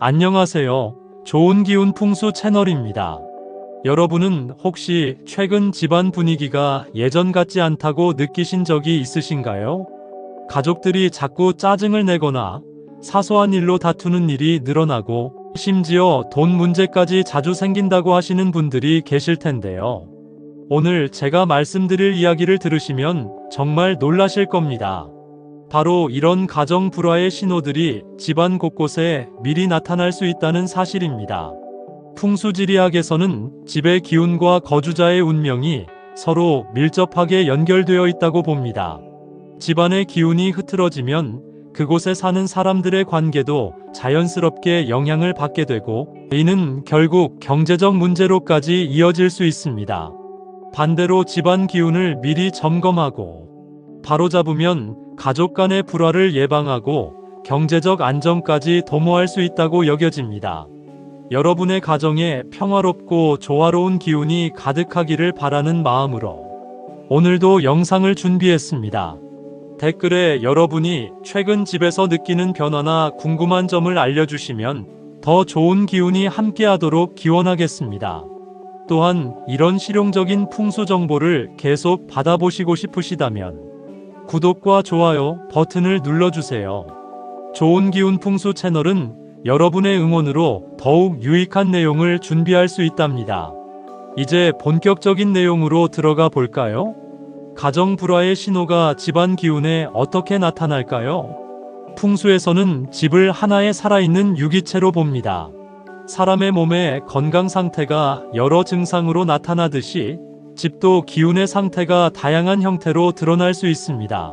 안녕하세요. 좋은 기운 풍수 채널입니다. 여러분은 혹시 최근 집안 분위기가 예전 같지 않다고 느끼신 적이 있으신가요? 가족들이 자꾸 짜증을 내거나 사소한 일로 다투는 일이 늘어나고 심지어 돈 문제까지 자주 생긴다고 하시는 분들이 계실 텐데요. 오늘 제가 말씀드릴 이야기를 들으시면 정말 놀라실 겁니다. 바로 이런 가정 불화의 신호들이 집안 곳곳에 미리 나타날 수 있다는 사실입니다. 풍수지리학에서는 집의 기운과 거주자의 운명이 서로 밀접하게 연결되어 있다고 봅니다. 집안의 기운이 흐트러지면 그곳에 사는 사람들의 관계도 자연스럽게 영향을 받게 되고 이는 결국 경제적 문제로까지 이어질 수 있습니다. 반대로 집안 기운을 미리 점검하고 바로잡으면 가족 간의 불화를 예방하고 경제적 안정까지 도모할 수 있다고 여겨집니다. 여러분의 가정에 평화롭고 조화로운 기운이 가득하기를 바라는 마음으로 오늘도 영상을 준비했습니다. 댓글에 여러분이 최근 집에서 느끼는 변화나 궁금한 점을 알려주시면 더 좋은 기운이 함께하도록 기원하겠습니다. 또한 이런 실용적인 풍수 정보를 계속 받아보시고 싶으시다면 구독과 좋아요 버튼을 눌러주세요. 좋은 기운 풍수 채널은 여러분의 응원으로 더욱 유익한 내용을 준비할 수 있답니다. 이제 본격적인 내용으로 들어가 볼까요? 가정 불화의 신호가 집안 기운에 어떻게 나타날까요? 풍수에서는 집을 하나의 살아있는 유기체로 봅니다. 사람의 몸의 건강 상태가 여러 증상으로 나타나듯이 집도 기운의 상태가 다양한 형태로 드러날 수 있습니다.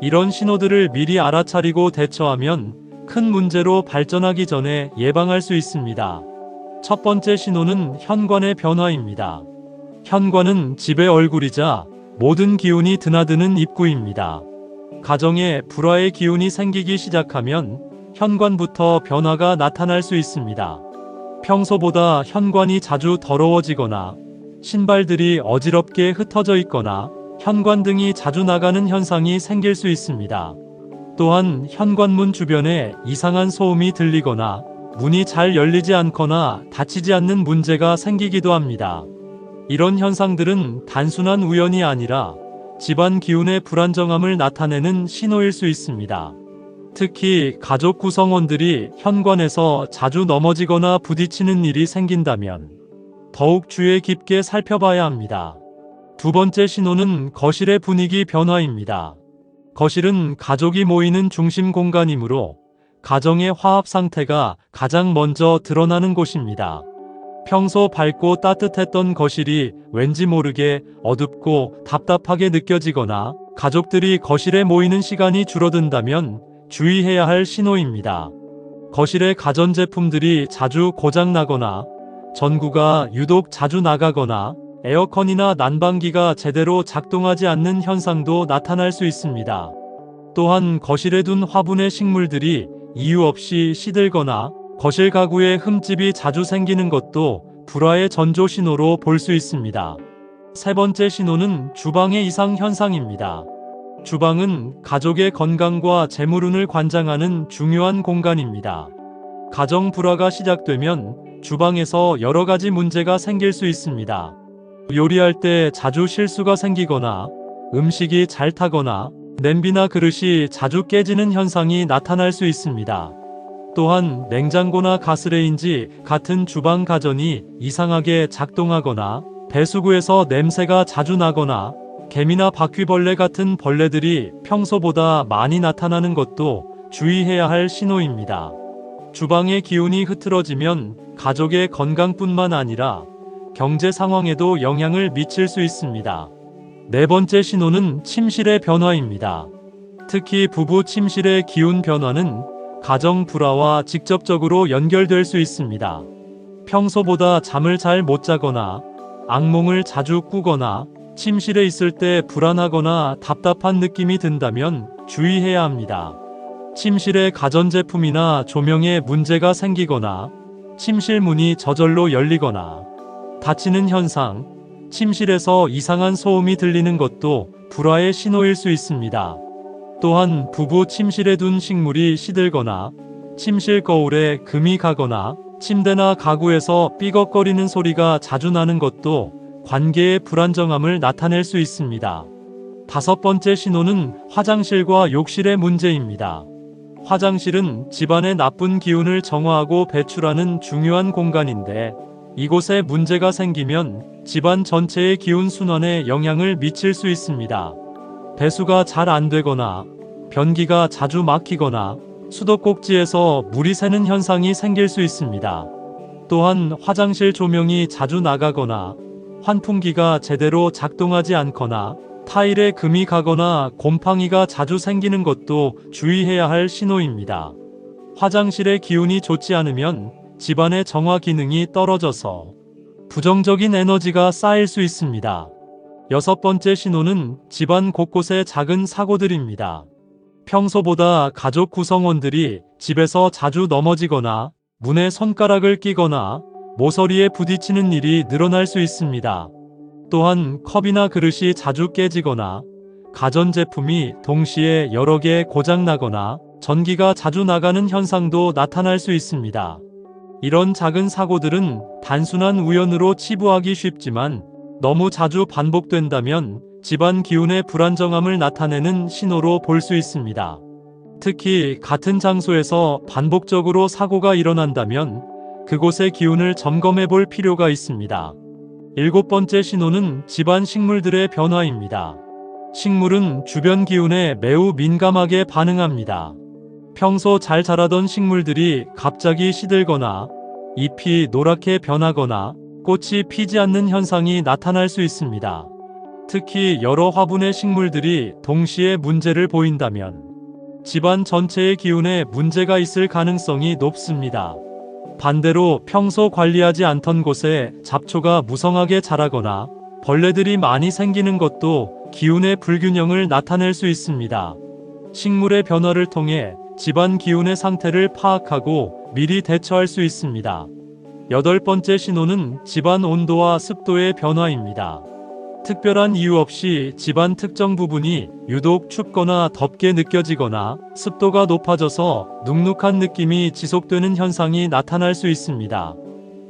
이런 신호들을 미리 알아차리고 대처하면 큰 문제로 발전하기 전에 예방할 수 있습니다. 첫 번째 신호는 현관의 변화입니다. 현관은 집의 얼굴이자 모든 기운이 드나드는 입구입니다. 가정에 불화의 기운이 생기기 시작하면 현관부터 변화가 나타날 수 있습니다. 평소보다 현관이 자주 더러워지거나 신발들이 어지럽게 흩어져 있거나 현관 등이 자주 나가는 현상이 생길 수 있습니다. 또한 현관문 주변에 이상한 소음이 들리거나 문이 잘 열리지 않거나 닫히지 않는 문제가 생기기도 합니다. 이런 현상들은 단순한 우연이 아니라 집안 기운의 불안정함을 나타내는 신호일 수 있습니다. 특히 가족 구성원들이 현관에서 자주 넘어지거나 부딪히는 일이 생긴다면 더욱 주의 깊게 살펴봐야 합니다. 두 번째 신호는 거실의 분위기 변화입니다. 거실은 가족이 모이는 중심 공간이므로 가정의 화합 상태가 가장 먼저 드러나는 곳입니다. 평소 밝고 따뜻했던 거실이 왠지 모르게 어둡고 답답하게 느껴지거나 가족들이 거실에 모이는 시간이 줄어든다면 주의해야 할 신호입니다. 거실의 가전제품들이 자주 고장나거나 전구가 유독 자주 나가거나 에어컨이나 난방기가 제대로 작동하지 않는 현상도 나타날 수 있습니다. 또한 거실에 둔 화분의 식물들이 이유 없이 시들거나 거실 가구에 흠집이 자주 생기는 것도 불화의 전조 신호로 볼 수 있습니다. 세 번째 신호는 주방의 이상 현상입니다. 주방은 가족의 건강과 재물운을 관장하는 중요한 공간입니다. 가정 불화가 시작되면 주방에서 여러 가지 문제가 생길 수 있습니다. 요리할 때 자주 실수가 생기거나 음식이 잘 타거나 냄비나 그릇이 자주 깨지는 현상이 나타날 수 있습니다. 또한 냉장고나 가스레인지 같은 주방 가전이 이상하게 작동하거나 배수구에서 냄새가 자주 나거나 개미나 바퀴벌레 같은 벌레들이 평소보다 많이 나타나는 것도 주의해야 할 신호입니다. 주방의 기운이 흐트러지면 가족의 건강뿐만 아니라 경제 상황에도 영향을 미칠 수 있습니다. 네 번째 신호는 침실의 변화입니다. 특히 부부 침실의 기운 변화는 가정 불화와 직접적으로 연결될 수 있습니다. 평소보다 잠을 잘 못 자거나 악몽을 자주 꾸거나 침실에 있을 때 불안하거나 답답한 느낌이 든다면 주의해야 합니다. 침실의 가전제품이나 조명에 문제가 생기거나 침실 문이 저절로 열리거나 닫히는 현상, 침실에서 이상한 소음이 들리는 것도 불화의 신호일 수 있습니다. 또한 부부 침실에 둔 식물이 시들거나 침실 거울에 금이 가거나 침대나 가구에서 삐걱거리는 소리가 자주 나는 것도 관계의 불안정함을 나타낼 수 있습니다. 다섯 번째 신호는 화장실과 욕실의 문제입니다. 화장실은 집안의 나쁜 기운을 정화하고 배출하는 중요한 공간인데 이곳에 문제가 생기면 집안 전체의 기운 순환에 영향을 미칠 수 있습니다. 배수가 잘 안 되거나 변기가 자주 막히거나 수도꼭지에서 물이 새는 현상이 생길 수 있습니다. 또한 화장실 조명이 자주 나가거나 환풍기가 제대로 작동하지 않거나 타일에 금이 가거나 곰팡이가 자주 생기는 것도 주의해야 할 신호입니다. 화장실의 기운이 좋지 않으면 집안의 정화 기능이 떨어져서 부정적인 에너지가 쌓일 수 있습니다. 여섯 번째 신호는 집안 곳곳의 작은 사고들입니다. 평소보다 가족 구성원들이 집에서 자주 넘어지거나 문에 손가락을 끼거나 모서리에 부딪히는 일이 늘어날 수 있습니다. 또한 컵이나 그릇이 자주 깨지거나 가전제품이 동시에 여러 개 고장나거나 전기가 자주 나가는 현상도 나타날 수 있습니다. 이런 작은 사고들은 단순한 우연으로 치부하기 쉽지만 너무 자주 반복된다면 집안 기운의 불안정함을 나타내는 신호로 볼 수 있습니다. 특히 같은 장소에서 반복적으로 사고가 일어난다면 그곳의 기운을 점검해 볼 필요가 있습니다. 일곱 번째 신호는 집안 식물들의 변화입니다. 식물은 주변 기운에 매우 민감하게 반응합니다. 평소 잘 자라던 식물들이 갑자기 시들거나 잎이 노랗게 변하거나 꽃이 피지 않는 현상이 나타날 수 있습니다. 특히 여러 화분의 식물들이 동시에 문제를 보인다면 집안 전체의 기운에 문제가 있을 가능성이 높습니다. 반대로 평소 관리하지 않던 곳에 잡초가 무성하게 자라거나 벌레들이 많이 생기는 것도 기운의 불균형을 나타낼 수 있습니다. 식물의 변화를 통해 집안 기운의 상태를 파악하고 미리 대처할 수 있습니다. 여덟 번째 신호는 집안 온도와 습도의 변화입니다. 특별한 이유 없이 집안 특정 부분이 유독 춥거나 덥게 느껴지거나 습도가 높아져서 눅눅한 느낌이 지속되는 현상이 나타날 수 있습니다.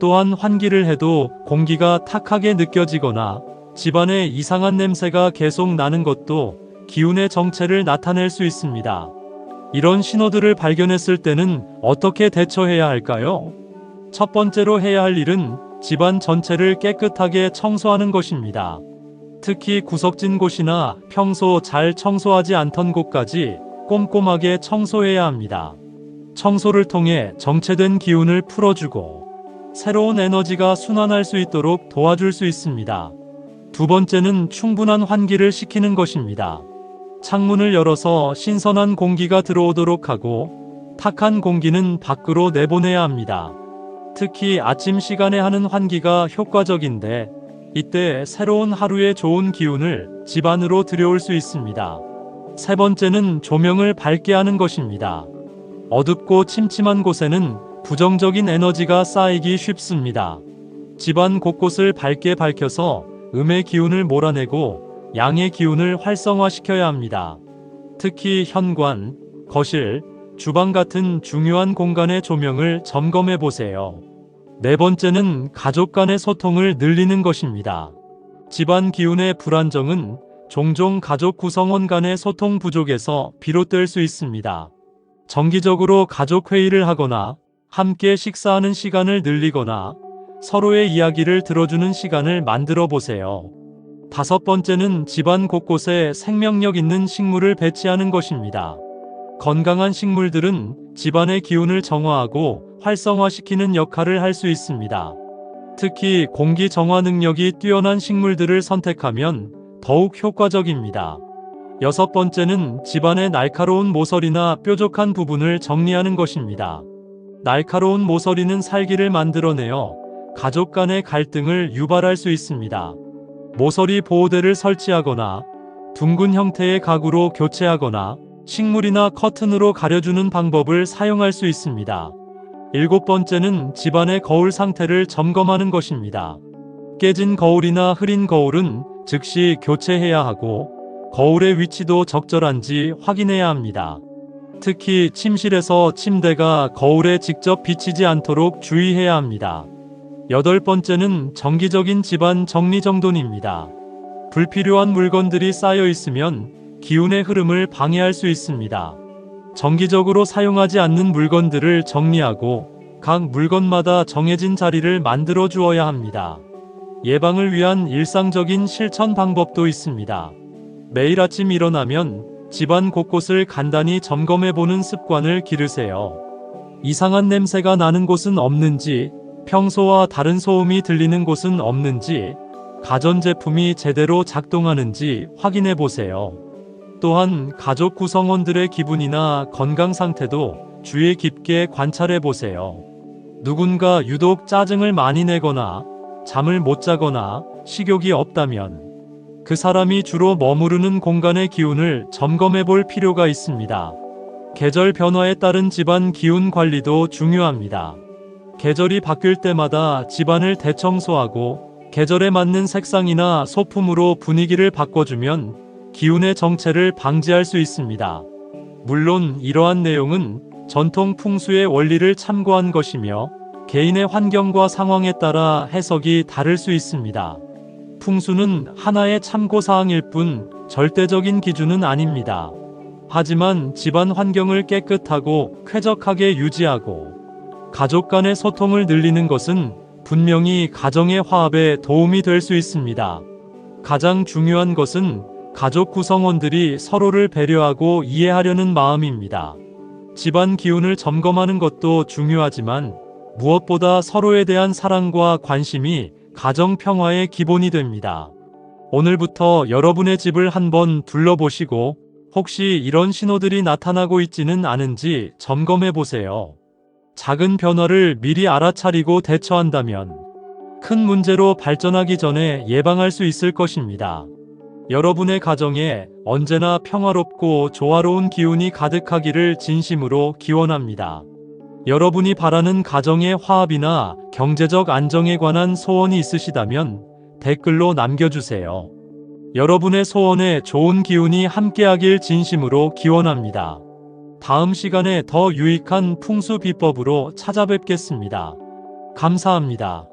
또한 환기를 해도 공기가 탁하게 느껴지거나 집안에 이상한 냄새가 계속 나는 것도 기운의 정체를 나타낼 수 있습니다. 이런 신호들을 발견했을 때는 어떻게 대처해야 할까요? 첫 번째로 해야 할 일은 집안 전체를 깨끗하게 청소하는 것입니다. 특히 구석진 곳이나 평소 잘 청소하지 않던 곳까지 꼼꼼하게 청소해야 합니다. 청소를 통해 정체된 기운을 풀어주고 새로운 에너지가 순환할 수 있도록 도와줄 수 있습니다. 두 번째는 충분한 환기를 시키는 것입니다. 창문을 열어서 신선한 공기가 들어오도록 하고 탁한 공기는 밖으로 내보내야 합니다. 특히 아침 시간에 하는 환기가 효과적인데 이때 새로운 하루의 좋은 기운을 집 안으로 들여올 수 있습니다. 세 번째는 조명을 밝게 하는 것입니다. 어둡고 침침한 곳에는 부정적인 에너지가 쌓이기 쉽습니다. 집안 곳곳을 밝게 밝혀서 음의 기운을 몰아내고 양의 기운을 활성화시켜야 합니다. 특히 현관, 거실, 주방 같은 중요한 공간의 조명을 점검해 보세요. 네 번째는 가족 간의 소통을 늘리는 것입니다. 집안 기운의 불안정은 종종 가족 구성원 간의 소통 부족에서 비롯될 수 있습니다. 정기적으로 가족 회의를 하거나 함께 식사하는 시간을 늘리거나 서로의 이야기를 들어주는 시간을 만들어 보세요. 다섯 번째는 집안 곳곳에 생명력 있는 식물을 배치하는 것입니다. 건강한 식물들은 집안의 기운을 정화하고 활성화시키는 역할을 할 수 있습니다. 특히 공기 정화 능력이 뛰어난 식물들을 선택하면 더욱 효과적입니다. 여섯 번째는 집안의 날카로운 모서리나 뾰족한 부분을 정리하는 것입니다. 날카로운 모서리는 살기를 만들어내어 가족 간의 갈등을 유발할 수 있습니다. 모서리 보호대를 설치하거나 둥근 형태의 가구로 교체하거나 식물이나 커튼으로 가려주는 방법을 사용할 수 있습니다. 일곱 번째는 집안의 거울 상태를 점검하는 것입니다. 깨진 거울이나 흐린 거울은 즉시 교체해야 하고 거울의 위치도 적절한지 확인해야 합니다. 특히 침실에서 침대가 거울에 직접 비치지 않도록 주의해야 합니다. 여덟 번째는 정기적인 집안 정리정돈입니다. 불필요한 물건들이 쌓여 있으면 기운의 흐름을 방해할 수 있습니다. 정기적으로 사용하지 않는 물건들을 정리하고 각 물건마다 정해진 자리를 만들어 주어야 합니다. 예방을 위한 일상적인 실천 방법도 있습니다. 매일 아침 일어나면 집안 곳곳을 간단히 점검해 보는 습관을 기르세요. 이상한 냄새가 나는 곳은 없는지, 평소와 다른 소음이 들리는 곳은 없는지, 가전제품이 제대로 작동하는지 확인해 보세요. 또한 가족 구성원들의 기분이나 건강 상태도 주의 깊게 관찰해 보세요. 누군가 유독 짜증을 많이 내거나 잠을 못 자거나 식욕이 없다면 그 사람이 주로 머무르는 공간의 기운을 점검해 볼 필요가 있습니다. 계절 변화에 따른 집안 기운 관리도 중요합니다. 계절이 바뀔 때마다 집안을 대청소하고 계절에 맞는 색상이나 소품으로 분위기를 바꿔주면 기운의 정체를 방지할 수 있습니다. 물론 이러한 내용은 전통 풍수의 원리를 참고한 것이며 개인의 환경과 상황에 따라 해석이 다를 수 있습니다. 풍수는 하나의 참고사항일 뿐 절대적인 기준은 아닙니다. 하지만 집안 환경을 깨끗하고 쾌적하게 유지하고 가족 간의 소통을 늘리는 것은 분명히 가정의 화합에 도움이 될 수 있습니다. 가장 중요한 것은 가족 구성원들이 서로를 배려하고 이해하려는 마음입니다. 집안 기운을 점검하는 것도 중요하지만 무엇보다 서로에 대한 사랑과 관심이 가정 평화의 기본이 됩니다. 오늘부터 여러분의 집을 한번 둘러보시고 혹시 이런 신호들이 나타나고 있지는 않은지 점검해 보세요. 작은 변화를 미리 알아차리고 대처한다면 큰 문제로 발전하기 전에 예방할 수 있을 것입니다. 여러분의 가정에 언제나 평화롭고 조화로운 기운이 가득하기를 진심으로 기원합니다. 여러분이 바라는 가정의 화합이나 경제적 안정에 관한 소원이 있으시다면 댓글로 남겨주세요. 여러분의 소원에 좋은 기운이 함께하길 진심으로 기원합니다. 다음 시간에 더 유익한 풍수 비법으로 찾아뵙겠습니다. 감사합니다.